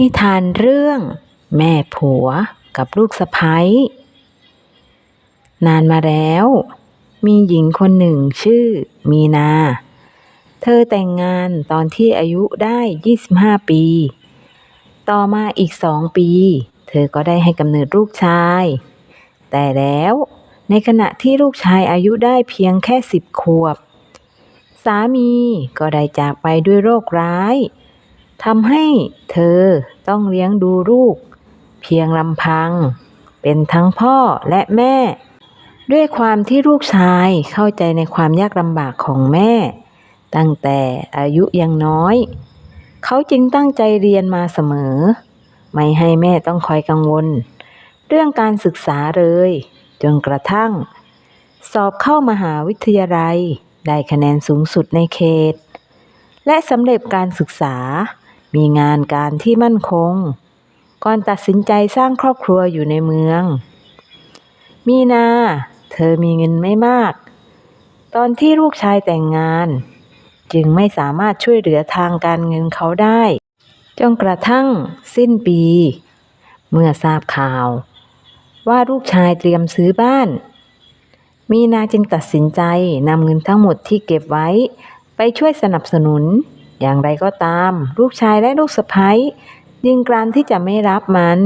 นิทานเรื่อง แม่ผัวกับลูกสะใภ้นานมาแล้ว มีหญิงคนหนึ่งชื่อ มีนา เธอแต่งงานตอนที่อายุได้ 25 ปี ต่อมาอีกสองปี เธอก็ได้ให้กำเนิดลูกชาย แต่แล้วในขณะที่ลูกชายอายุได้เพียงแค่สิบขวบ สามีก็ได้จากไปด้วยโรคร้าย ทำให้เธอต้องเลี้ยงดูลูก เพียงลำพัง เป็นทั้งพ่อและแม่ ด้วยความที่ลูกชายเข้าใจในความยากลำบากของแม่ ตั้งแต่อายุยังน้อย เขาจึงตั้งใจเรียนมาเสมอ ไม่ให้แม่ต้องคอยกังวล เรื่องการศึกษาเลย จนกระทั่ง สอบเข้ามหาวิทยาลัย ได้คะแนนสูงสุดในเขต และสำเร็จการศึกษา มีงานการที่มั่นคง ก่อนตัดสินใจสร้างครอบครัวอยู่ในเมือง มีนา เธอมีเงินไม่มาก ตอนที่ลูกชายแต่งงาน จึงไม่สามารถช่วยเหลือทางการเงินเขาได้ จนกระทั่งสิ้นปี เมื่อทราบข่าว ว่าลูกชายเตรียมซื้อบ้าน มีนาจึงตัดสินใจนำเงินทั้งหมดที่เก็บไว้ ไปช่วยสนับสนุน อย่างไรก็ตาม ลูกชายและลูกสะใภ้ยยิงกรานที่จะไม่รับมัน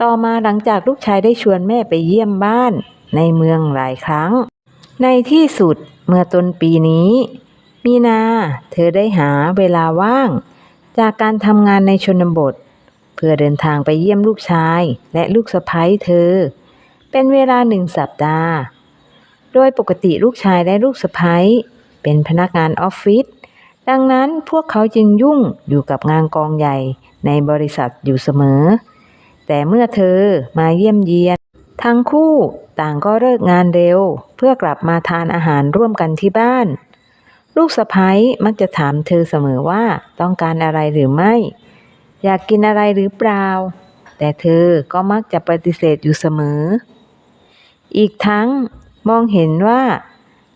ต่อมาหลังจากลูกชายได้ชวนแม่ไปเยี่ยมบ้าน ในเมืองหลายครั้ง ในที่สุดเมื่อต้นปีนี้ มีนาเธอได้หาเวลาว่าง จากการทำงานในชนบท เพื่อเดินทางไปเยี่ยมลูกชายและลูกสะใภ้เธอ เป็นเวลาหนึ่งสัปดาห์ โดยปกติลูกชายและลูกสะใภ้เป็นพนักงานออฟฟิศ ดังนั้นพวกเขาจึงยุ่งอยู่กับงานกองใหญ่ในบริษัทอยู่เสมอ แต่เมื่อเธอมาเยี่ยมเยียน ทั้งคู่ต่างก็เลิกงานเร็ว เพื่อกลับมาทานอาหารร่วมกันที่บ้าน ลูกสะใภ้มักจะถามเธอเสมอว่าต้องการอะไรหรือไม่ อยากกินอะไรหรือเปล่า แต่เธอก็มักจะปฏิเสธอยู่เสมอ อีกทั้งมองเห็นว่า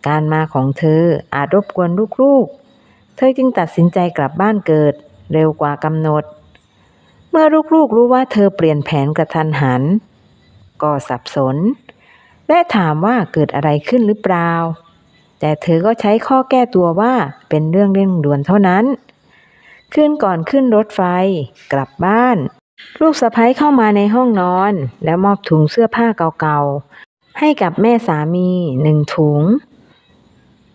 การมาของเธออาจรบกวนลูกๆ เธอจึงตัดสินใจกลับบ้านเกิด เร็วกว่ากำหนด เมื่อลูกๆรู้ว่าเธอเปลี่ยนแผนกระทันหัน ก็สับสน และถามว่าเกิดอะไรขึ้นหรือเปล่า แต่เธอก็ใช้ข้อแก้ตัวว่าเป็นเรื่องเร่งด่วนเท่านั้น ขึ้นก่อนขึ้นรถไฟ กลับบ้าน ลูกสะพ้ยเข้ามาในห้องนอน แล้วมอบถุงเสื้อผ้าเก่าๆ ให้กับแม่สามีหนึ่งถุง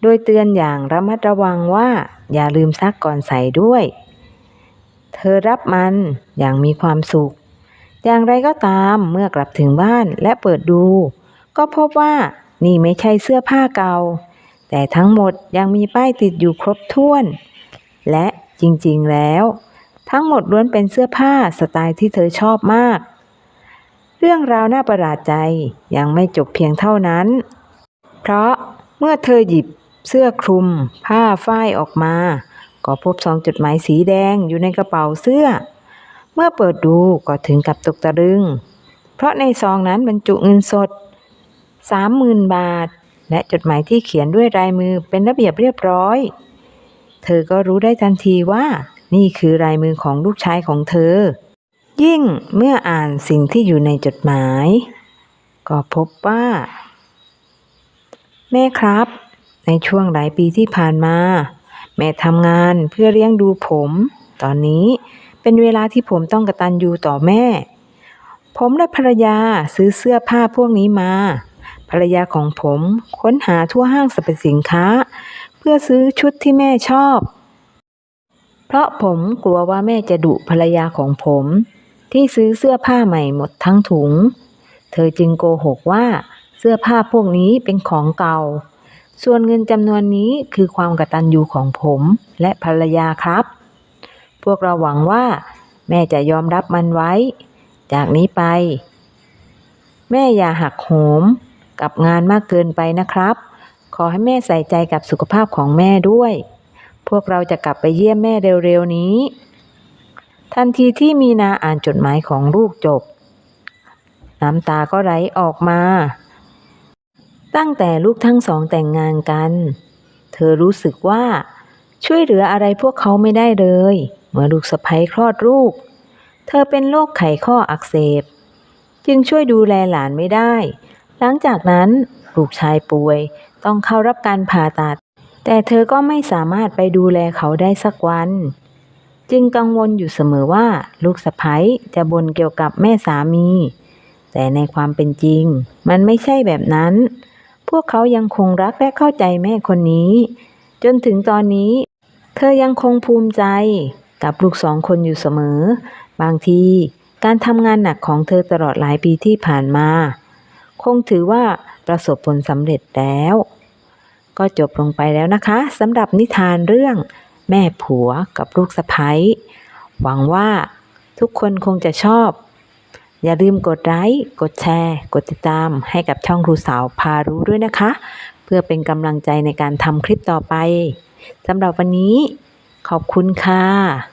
โดยเตือนอย่างระมัดระวังว่า อย่าลืมซักก่อนใส่ด้วย เธอรับมันอย่างมีความสุข อย่างไรก็ตามเมื่อกลับถึงบ้านและเปิดดู ก็พบว่านี่ไม่ใช่เสื้อผ้าเก่า แต่ทั้งหมดยังมีป้ายติดอยู่ครบถ้วน และจริงๆแล้ว ทั้งหมดล้วนเป็นเสื้อผ้าสไตล์ที่เธอชอบมาก เรื่องราวน่าประหลาดใจยังไม่จบเพียงเท่านั้น เพราะเมื่อเธอหยิบ เสื้อคลุม ผ้าฝ้ายออกมา ก็พบซองจดหมายสีแดงอยู่ในกระเป๋าเสื้อ เมื่อเปิดดูก็ถึงกับตกตะลึง เพราะในซองนั้นบรรจุเงินสดสามหมื่นบาท และจดหมายที่เขียนด้วยลายมือเป็นระเบียบเรียบร้อย เธอก็รู้ได้ทันทีว่านี่คือลายมือของลูกชายของเธอ ยิ่งเมื่ออ่านสิ่งที่อยู่ในจดหมาย ก็พบว่า แม่ครับ ในช่วงหลายปีที่ผ่านมา แม่ทำงานเพื่อเลี้ยงดูผม ตอนนี้เป็นเวลาที่ผมต้องกตัญญูต่อแม่ ผมและภรรยาซื้อเสื้อผ้าพวกนี้มา ภรรยาของผมค้นหาทั่วห้างสรรพสินค้า เพื่อซื้อชุดที่แม่ชอบ เพราะผมกลัวว่าแม่จะดุภรรยาของผม ที่ซื้อเสื้อผ้าใหม่หมดทั้งถุง เธอจึงโกหกว่าเสื้อผ้าพวกนี้เป็นของเก่า ส่วนเงินจำนวนนี้คือความกตัญญูของผมและภรรยาครับ พวกเราหวังว่า แม่จะยอมรับมันไว้ จากนี้ไป แม่อย่าหักโหม กับงานมากเกินไปนะครับ ขอให้แม่ใส่ใจกับสุขภาพของแม่ด้วย พวกเราจะกลับไปเยี่ยมแม่เร็วๆนี้ ทันทีที่มีนาอ่านจดหมายของลูกจบ น้ำตาก็ไหลออกมา ตั้งแต่ลูกทั้งสองแต่งงานกัน เธอรู้สึกว่า ช่วยเหลืออะไรพวกเขาไม่ได้เลย เมื่อลูกสะใภ้คลอดลูก เธอเป็นโรคไขข้ออักเสบ จึงช่วยดูแลหลานไม่ได้ หลังจากนั้นลูกชายป่วยต้องเข้ารับการผ่าตัด แต่เธอก็ไม่สามารถไปดูแลเขาได้สักวัน จึงกังวลอยู่เสมอว่าลูกสะใภ้จะบ่นเกี่ยวกับแม่สามี แต่ในความเป็นจริง มันไม่ใช่แบบนั้น พวกเขายังคงรักและเข้าใจแม่คนนี้ จนถึงตอนนี้ เธอยังคงภูมิใจกับลูกสองคนอยู่เสมอ บางทีการทำงานหนักของเธอตลอดหลายปีที่ผ่านมา คงถือว่าประสบผลสำเร็จแล้ว ก็จบลงไปแล้วนะคะสำหรับนิทานเรื่อง แม่ผัวกับลูกสะใภ้หวังว่าทุกคนคงจะชอบ อย่าลืมกดไลค์กดแชร์ กดติดตามให้กับช่องครูสาวพารู้ด้วยนะคะ เพื่อเป็นกำลังใจในการทำคลิปต่อไปสำหรับวันนี้ ขอบคุณค่ะ